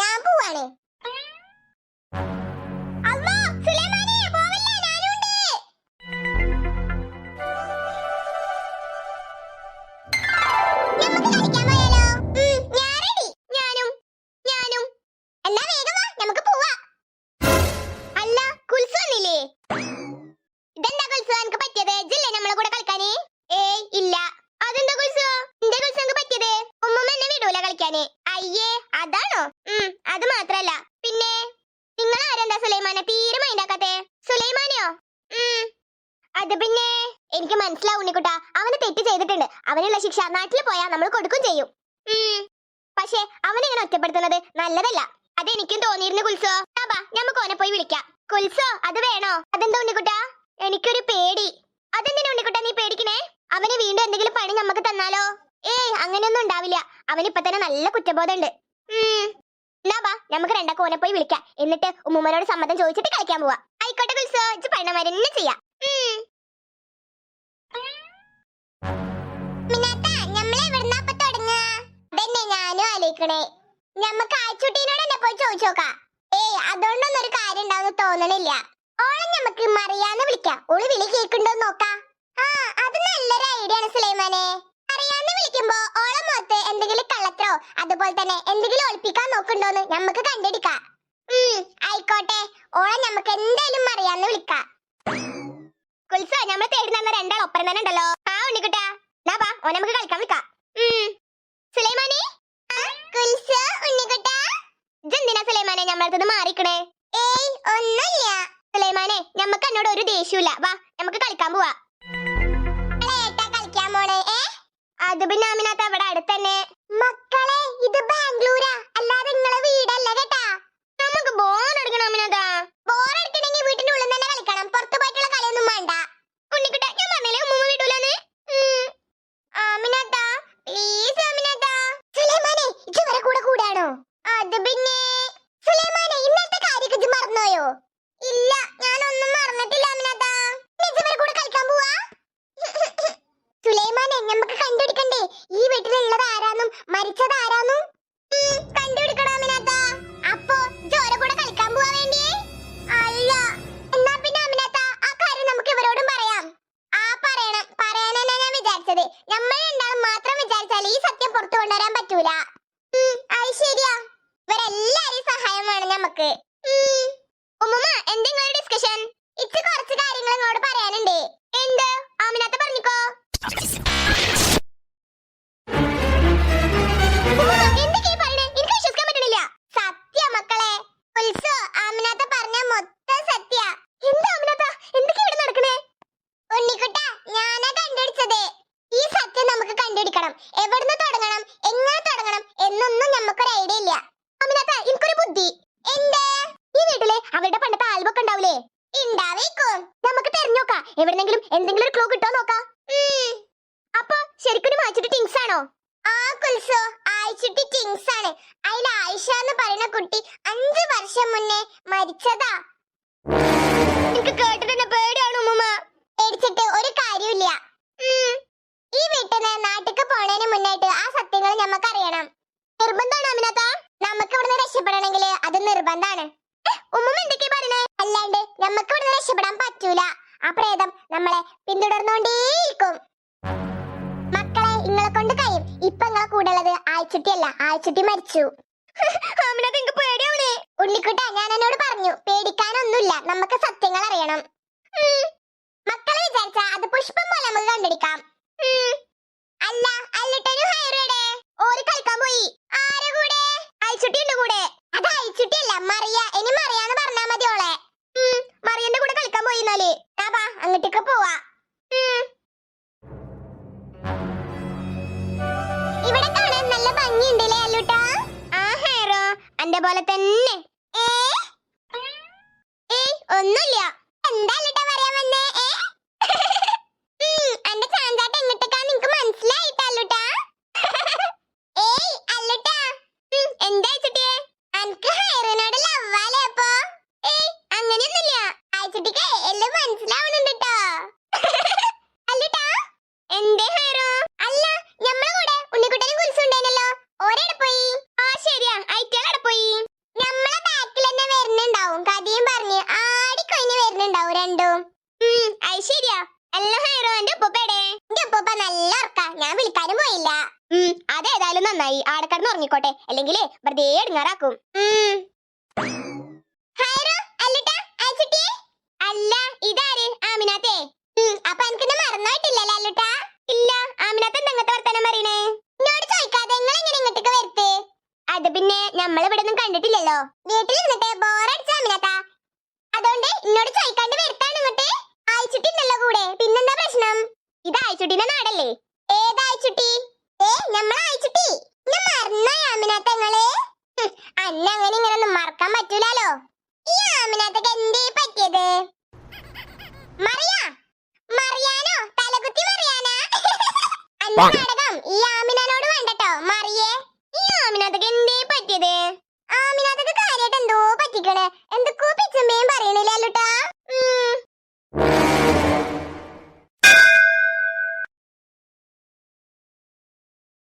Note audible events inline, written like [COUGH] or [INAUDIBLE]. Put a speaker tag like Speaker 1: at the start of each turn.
Speaker 1: ഞാൻ പോവാണ്. അയ്യേ അതാണോ? ഉം അത് മാത്രല്ല. പിന്നെ നിങ്ങൾ ആരെന്താ സുലൈമാനെ തീരെ മൈൻഡാക്കാത്തെ സുലൈമാനെയോ? ഉം. അത് പിന്നെ എനിക്ക് മനസ്സിലാവും ഉണ്ണിക്കുട്ടാ അവന് തെറ്റ് ചെയ്തിട്ടുണ്ട്. അവനുള്ള ശിക്ഷ നാട്ടിൽ പോയാൽ നമ്മൾ കൊടുക്കും ചെയ്യും. പക്ഷേ അവനെ ഇങ്ങനെ ഒറ്റപ്പെടുത്തുന്നത്? നല്ലതല്ല. അതെനിക്കും തോന്നിയിരുന്നു കുൽസോ. ബാ നമുക്ക് ഓനെ പോയി വിളിക്കാം. കുൽസോ അത് വേണോ? അതെന്താ ഉണ്ണിക്കുട്ടാ എനിക്കൊരു പേടി. അതെന്തിനാ ഉണ്ണിക്കുട്ടാ നീ പേടിക്കണേ? അവന് വീണ്ടും എന്തെങ്കിലും പണി നമുക്ക് തന്നാലോ? ഏയ് അങ്ങനെയൊന്നും ഉണ്ടാവില്ല. അവന് ഇപ്പൊ തന്നെ നല്ല കുറ്റബോധമുണ്ട്. എന്നാ നമുക്ക് രണ്ടാക്കും പോയി വിളിക്കാം. എന്നിട്ട് ഉമ്മുമ്മനോട് സമ്മതം ചോദിച്ചിട്ട് കളിക്കാൻ പോവാ. ആയിക്കോട്ടെ കുൽസോ ചെയ്യാം. ഞമ്മക്ക് എന്നെ പോയി ഏയ് ഒരു കാര്യം തോന്നണില്ല. ഓളെ ഞമ്മക്ക് മറിയാന്ന് വിളിക്കാം. ഓൾ വിളി കേൾക്കുണ്ടോ അതുപോലെ തന്നെ എന്തെങ്കിലും ഒളിപ്പിക്കാൻ നോക്കുണ്ടോന്ന് നമുക്ക് കണ്ടെടുക്കാം ആയിക്കോട്ടെ. ഓളെ നമുക്ക് എന്തായാലും അറിയാന്ന് വിളിക്കാം. കുൽസ നമ്മൾ തേടുന്ന രണ്ടാൾ ഒപ്പരം തന്നെ ഉണ്ടല്ലോ. ആ ഉണ്ണിക്കുട്ടാ. നാ പാ ഓ നമുക്ക് കളിക്കാൻ വിളിക്കാം. സുലൈമാനി? കുൽസ ഉണ്ണിക്കുട്ടാ? ഇജെന്തിനാ സുലൈമാനെ നമ്മളടുത്ത് മാറിക്കണേ? ഏയ് ഒന്നുമില്ല. സുലൈമാനെ നമുക്ക് എന്നോട് ഒരു ദേഷ്യമില്ല വാ നമുക്ക് കളിക്കാൻ പോവാ. കളിക്കാൻ പോണേ? അത് പിന്നെ അമിനാത്ത അവിടെ അടുത്തന്നെ മക്കളെ ഇത് ബാംഗ്ലൂരാ അല്ലാതെ നിങ്ങളെ വീടല്ല കേട്ടാ നമുക്ക് ബോർ അടിക്കണം അമിനാത്ത ബോർ അടിക്കണമെങ്കിൽ വീട്ടിന്റെ ഉള്ളിൽ തന്നെ കളിക്കണം പുറത്തു പോയിട്ടുള്ള കളിയൊന്നും വേണ്ട ഉണ്ണിക്കുട്ട ഞാൻ പറഞ്ഞില്ലേ ഉമ്മ വിടൂലെന്ന് ആമിനാത്ത പ്ലീസ് ആമിനാത്ത സുലൈമാനെ ഇവരെ കൂടെ കൂടാണോ അത് പിന്നെ സുലൈമാനെ ഇന്നത്തെ കാര്യമൊക്കെ ഇജ്ജ് മറന്നോയോ ഇല്ല ഞാനൊന്നും മറന്നിട്ടില്ല ആമിനാത്ത ഇവരെ കൂടെ കളിക്കാൻ പോവാ സുലൈമാനെ നമുക്ക് കണ്ടുപിടിക്കണ്ടേ? ഈ വീട്ടിലുള്ളത് ആരാന്നും? മരിച്ചത് ആരാന്നും? കണ്ടുപിടിക്കണോ അമിനാത്ത അപ്പോ ജോര കൂടെ കളിക്കാൻ പോവാ വേണ്ടിയേ? അല്ല. എന്നാ പിന്നെ അമിനാത്ത ആ കാര്യം നമുക്ക് ഇവരോടും പറയാം. ആ പറയണം. പറയാനല്ല ഞാൻ വിചാരിച്ചത്. നമ്മൾ രണ്ടാളും മാത്രം വിചാരിച്ചാൽ ഈ സത്യം പുറത്തു കൊണ്ടുവരാൻ പറ്റൂല. അത് ശരിയാ. ഇവരെല്ലാരും സഹായം വേണം നമുക്ക്. ഉമ്മുമ്മ എന്തെങ്കിലും ഡിസ്കഷൻ ഇച്ച് കുറച്ച് കാര്യങ്ങൾ ഇങ്ങോട്ട് പറയാനുണ്ട്. എവിടുന്ന് തുടങ്ങണം? എങ്ങനെ തുടങ്ങണം? എന്നൊന്നും നമുക്കൊരു ഐഡിയ ഇല്ല. അമിനാത്ത എനിക്കൊരു ബുദ്ധി. എന്ത്? ഈ വീട്ടിലെ അവരുടെ പണ്ടത്തെ ആൽബം ഒക്കെ ഉണ്ടാവില്ലേ ഉണ്ടാവേക്കും. നമുക്ക് തെരഞ്ഞോക്കാം എവിടെന്നെങ്കിലും എന്തെങ്കിലും ഒരു ക്ലൂ കിട്ടോ നോക്കാം. അപ്പൊ ശരിക്കും മാച്ചിട്ട് ടിങ്സ് ആണോ? ആ കുൽസോ. ആയിച്ചിട്ട് ടിങ്സ് ആണ്. അതിൽ ആയിഷ എന്ന് പറയുന്ന കുട്ടി അഞ്ചു വർഷം മുന്നേ മരിച്ചതാ. എനിക്ക് നിർബന്ധമാണ് ഉമ്മുമ്മ. എന്തൊക്കെയാ പറയണേ അല്ലാണ്ട് നമുക്ക് ഇവിടുന്ന് രക്ഷപ്പെടാൻ പറ്റൂല. ആ പ്രേതം നമ്മളെ പിന്തുടർന്നുകൊണ്ടേയിരിക്കും മക്കളെ ഇങ്ങളെ കൊണ്ട് കഴിയും. ഇപ്പൊ ഇങ്ങളെ കൂടെ ഉള്ളത് ആഴ്ചട്ടിയല്ല. ആഴ്ചട്ടി മരിച്ചു. ഉണ്ണിക്കുട്ട ഞാൻ എന്നോട് പറഞ്ഞു പേടിക്കാനൊന്നുമില്ല നമുക്ക് സത്യങ്ങൾ അറിയണം. മക്കളെ വിചാരിച്ച അത് പുഷ്പം പോലെ നമുക്ക് കണ്ടെടുക്കാം. അല്ല അല്ലിട്ടനും ഹൈറയുടെ ഓര് കളിക്കാൻ പോയി. ആരെ കൂടെ? അയച്ചുട്ടിയുണ്ട് കൂടെ. അത് അയച്ചുട്ടിയല്ല മറിയ. ഇനി മറിയാന്ന് പറഞ്ഞാ മതി ഓളെ. മറിയന്റെ കൂടെ കളിക്കാൻ പോയി എന്നാൽ. ബാ അങ്ങോട്ടേക്ക് പോവാ. ഇവിടെ കാണാൻ നല്ല ഭംഗിയുണ്ടല്ലേ അല്ലുട്ടാ? ആ ഹെയറോ അന്റെ പോലെ തന്നെ. ഒന്നുമില്ല എന്താ ലിട്ടാ പറയാൻ വന്നേ? [LAUGHS] അന്റെ ചാഞ്ചാട്ട എങ്ങോട്ടേക്കാ നിനക്ക് മനസ്സിലായിട്ടല്ലുട്ടാ [LAUGHS] ഏയ് അല്ലുട്ടാ. എന്താ അതേതായാലും നന്നായി. ആടെ കടന്ന് ഉറങ്ങിക്കോട്ടെ. അല്ലെങ്കിൽ വെറുതെ എടുങ്ങാറാക്കും. അല്ല ഇല്ല നിങ്ങൾ എങ്ങനെ പിന്നെ നമ്മൾ കണ്ടിട്ടില്ലല്ലോ. അതുകൊണ്ട് കൂടെ. പിന്നെന്താ പ്രശ്നം? ഇത് അയച്ചുട്ടിന്റെ നാടല്ലേ? ഏ നമ്മളെ അയച്ചുട്ടി. ഞാൻ മറന്നോ ആമിനാത്ത നിങ്ങൾ ഹും, അന്ന അങ്ങനെ ഇങ്ങനെ ഒന്നും മറക്കാൻ പറ്റൂലല്ലോ ഈ ആമിനാത്തക്ക് എന്തേ പറ്റിയത്? മറിയാ? മറിയാനോ? തലകുത്തി മറിയാനാ? [LAUGHS] അന്ന നാടകം ഈ ആമിനാനോട് വേണ്ടട്ടോ. മറിയേ ഈ ആമിനാത്തക്ക് എന്തേ പറ്റിയത്? ആമിനാത്തക്ക് കാര്യമായിട്ട് എന്തോ പറ്റിക്കണേ. എന്തൊക്കെ പിച്ചമ്മയും പറയണില്ല അല്ലുട്ടാ?